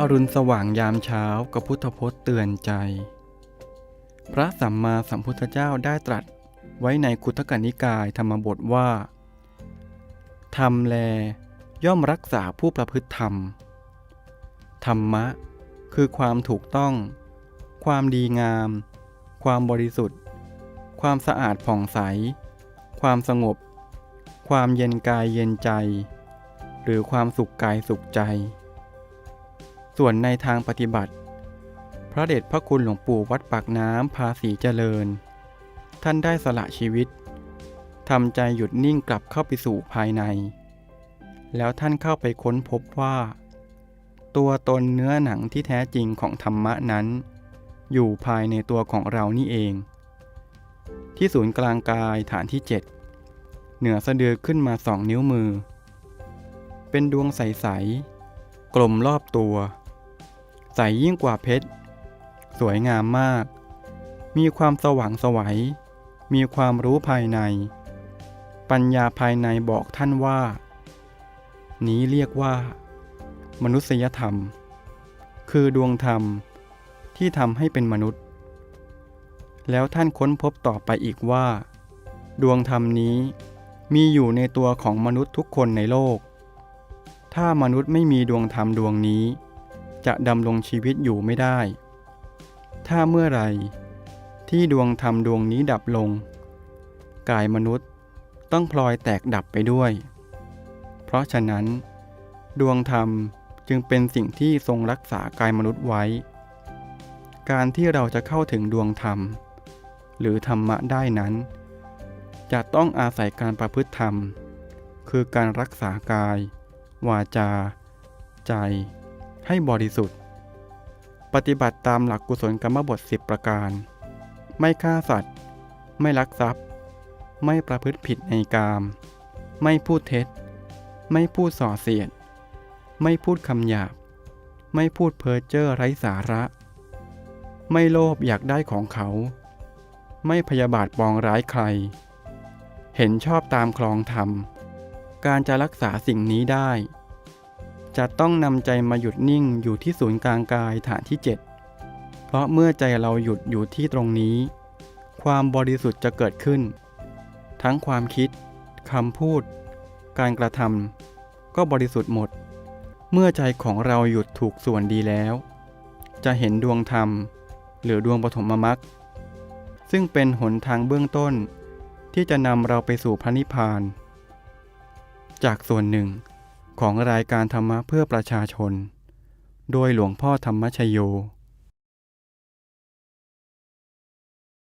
อรุณสว่างยามเช้ากับพุทธพจน์เตือนใจ พระสัมมาสัมพุทธเจ้าได้ตรัสไว้ในคุตกนิกายธรรมบทว่า ธรรมแลย่อมรักษาผู้ประพฤติธรรม ธรรมะ คือความถูกต้อง ความดีงาม ความบริสุทธิ์ ความสะอาดผ่องใส ความสงบ ความเย็นกายเย็นใจ หรือความสุขกายสุขใจ ส่วนในทางปฏิบัติ พระเดชพระคุณหลวงปู่วัดปากน้ำภาษีเจริญ ท่านได้สละชีวิตทำใจหยุดนิ่งกลับเข้าไปสู่ภายใน แล้วท่านเข้าไปค้นพบว่า ตัวตนเนื้อหนังที่แท้จริงของธรรมะนั้น อยู่ภายในตัวของเรานี่เอง ที่ศูนย์กลางกายฐานที่ 7 เหนือสะดือขึ้นมาสองนิ้วมือ เป็นดวงใส ๆ กลมรอบตัว ใสยิ่งกว่าเพชร สวยงามมาก มีความสว่างไสวัย มีความรู้ภายใน ปัญญาภายในบอกท่านว่า นี้เรียกว่า มนุษยธรรม คือดวงธรรมที่ทำให้เป็นมนุษย์ แล้วท่านค้นพบต่อไปอีกว่า ดวงธรรมนี้มีอยู่ในตัวของมนุษย์ทุกคนในโลก ถ้ามนุษย์ไม่มีดวงธรรมดวงนี้ จะดำรงชีวิตอยู่ไม่ได้ ถ้าเมื่อไรที่ดวงธรรมดวงนี้ดับลง กายมนุษย์ต้องพลอยแตกดับไปด้วย เพราะฉะนั้น ดวงธรรมจึงเป็นสิ่งที่ทรงรักษากายมนุษย์ไว้ การที่เราจะเข้าถึงดวงธรรม หรือธรรมะได้นั้น จะต้องอาศัยการประพฤติธรรม คือการรักษากาย วาจา ใจ ให้บริสุทธิ์ ปฏิบัติตามหลักกุศลกรรมบท 10 ประการ ไม่ฆ่าสัตว์ ไม่ลักทรัพย์ ไม่ประพฤติผิดในกาม ไม่พูดเท็จ ไม่พูดส่อเสียด ไม่พูดคำหยาบ ไม่พูดเพ้อเจ้อไร้สาระ ไม่โลภอยากได้ของเขา ไม่พยาบาทปองร้ายใคร เห็นชอบตามคลองธรรม การจะรักษาสิ่งนี้ได้ จะต้องนำใจมาหยุดนิ่งอยู่ที่ศูนย์กลางกายฐานที่ 7 เพราะเมื่อใจเราหยุดอยู่ที่ตรงนี้ ความบริสุทธิ์จะเกิดขึ้น ทั้งความคิดคำพูด การกระทำก็บริสุทธิ์หมด เมื่อใจของเราหยุดถูกส่วนดีแล้ว จะเห็นดวงธรรม หรือดวงปฐมมรรคซึ่งเป็นหนทางเบื้องต้น ที่จะนำเราไปสู่พระนิพพาน จากส่วนหนึ่ง ของรายการธรรมะเพื่อประชาชน โดยหลวงพ่อธรรมชโย